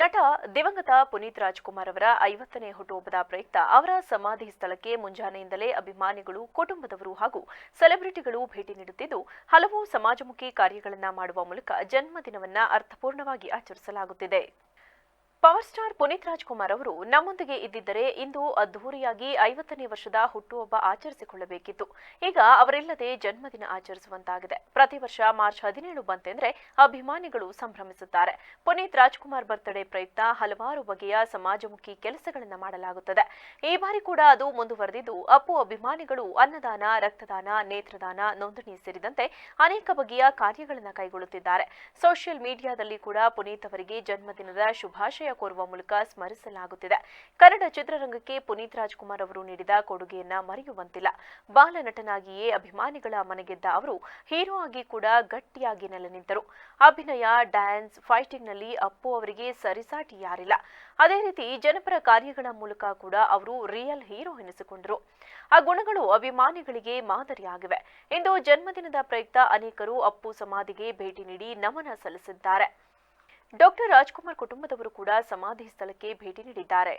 ನಟ ದಿವಂಗತ ಪುನೀತ್ ರಾಜ್ಕುಮಾರ್ ಅವರ ಐವತ್ತನೇ ಹುಟ್ಟುಹಬ್ಬದ ಪ್ರಯುಕ್ತ ಅವರ ಸಮಾಧಿ ಸ್ಥಳಕ್ಕೆ ಮುಂಜಾನೆಯಿಂದಲೇ ಅಭಿಮಾನಿಗಳು, ಕುಟುಂಬದವರು ಹಾಗೂ ಸೆಲೆಬ್ರಿಟಿಗಳು ಭೇಟಿ ನೀಡುತ್ತಿದ್ದು, ಹಲವು ಸಮಾಜಮುಖಿ ಕಾರ್ಯಗಳನ್ನು ಮಾಡುವ ಮೂಲಕ ಜನ್ಮದಿನವನ್ನ ಅರ್ಥಪೂರ್ಣವಾಗಿ ಆಚರಿಸಲಾಗುತ್ತಿದೆ. ಪವರ್ ಸ್ಟಾರ್ ಪುನೀತ್ ರಾಜ್ಕುಮಾರ್ ಅವರು ನಮ್ಮೊಂದಿಗೆ ಇದ್ದಿದ್ದರೆ ಇಂದು ಅದ್ಧೂರಿಯಾಗಿ ಐವತ್ತನೇ ವರ್ಷದ ಹುಟ್ಟುಹಬ್ಬ ಆಚರಿಸಿಕೊಳ್ಳಬೇಕಿತ್ತು. ಈಗ ಅವರಿಲ್ಲದೆ ಜನ್ಮದಿನ ಆಚರಿಸುವಂತಾಗಿದೆ. ಪ್ರತಿ ವರ್ಷ ಮಾರ್ಚ್ ಹದಿನೇಳು ಬಂತೆಂದರೆ ಅಭಿಮಾನಿಗಳು ಸಂಭ್ರಮಿಸುತ್ತಾರೆ. ಪುನೀತ್ ರಾಜ್ಕುಮಾರ್ ಬರ್ತ್ಡೇ ಪ್ರಯುಕ್ತ ಹಲವಾರು ಬಗೆಯ ಸಮಾಜಮುಖಿ ಕೆಲಸಗಳನ್ನು ಮಾಡಲಾಗುತ್ತದೆ. ಈ ಬಾರಿ ಕೂಡ ಅದು ಮುಂದುವರೆದಿದ್ದು ಅಪ್ಪು ಅಭಿಮಾನಿಗಳು ಅನ್ನದಾನ, ರಕ್ತದಾನ, ನೇತ್ರದಾನ ನೋಂದಣಿ ಸೇರಿದಂತೆ ಅನೇಕ ಬಗೆಯ ಕಾರ್ಯಗಳನ್ನು ಕೈಗೊಳ್ಳುತ್ತಿದ್ದಾರೆ. ಸೋಷಿಯಲ್ ಮೀಡಿಯಾದಲ್ಲಿ ಕೂಡ ಪುನೀತ್ ಅವರಿಗೆ ಜನ್ಮದಿನದ ಕೋರುವ ಮೂಲಕ ಸ್ಮರಿಸಲಾಗುತ್ತಿದೆ. ಕನ್ನಡ ಚಿತ್ರರಂಗಕ್ಕೆ ಪುನೀತ್ ರಾಜ್ಕುಮಾರ್ ಅವರು ನೀಡಿದ ಕೊಡುಗೆಯನ್ನ ಮರೆಯುವಂತಿಲ್ಲ. ಬಾಲ ನಟನಾಗಿಯೇ ಅಭಿಮಾನಿಗಳ ಮನೆಗೆದ್ದ ಅವರು ಹೀರೋ ಆಗಿ ಕೂಡ ಗಟ್ಟಿಯಾಗಿ ನೆಲೆ ನಿಂತರು ಅಭಿನಯ, ಡ್ಯಾನ್ಸ್, ಫೈಟಿಂಗ್ನಲ್ಲಿ ಅಪ್ಪು ಅವರಿಗೆ ಸರಿಸಾಟಿ ಯಾರಿಲ್ಲ. ಅದೇ ರೀತಿ ಜನಪರ ಕಾರ್ಯಗಳ ಮೂಲಕ ಕೂಡ ಅವರು ರಿಯಲ್ ಹೀರೋ ಎನಿಸಿಕೊಂಡರು. ಆ ಗುಣಗಳು ಅಭಿಮಾನಿಗಳಿಗೆ ಮಾದರಿಯಾಗಿವೆ. ಇಂದು ಜನ್ಮದಿನದ ಪ್ರಯುಕ್ತ ಅನೇಕರು ಅಪ್ಪು ಸಮಾಧಿಗೆ ಭೇಟಿ ನೀಡಿ ನಮನ ಸಲ್ಲಿಸಿದ್ದಾರೆ. ಡಾಕ್ಟರ್ ರಾಜ್ಕುಮಾರ್ ಕುಟುಂಬದವರು ಕೂಡ ಸಮಾಧಿ ಸ್ಥಳಕ್ಕೆ ಭೇಟಿ ನೀಡಿದ್ದಾರೆ.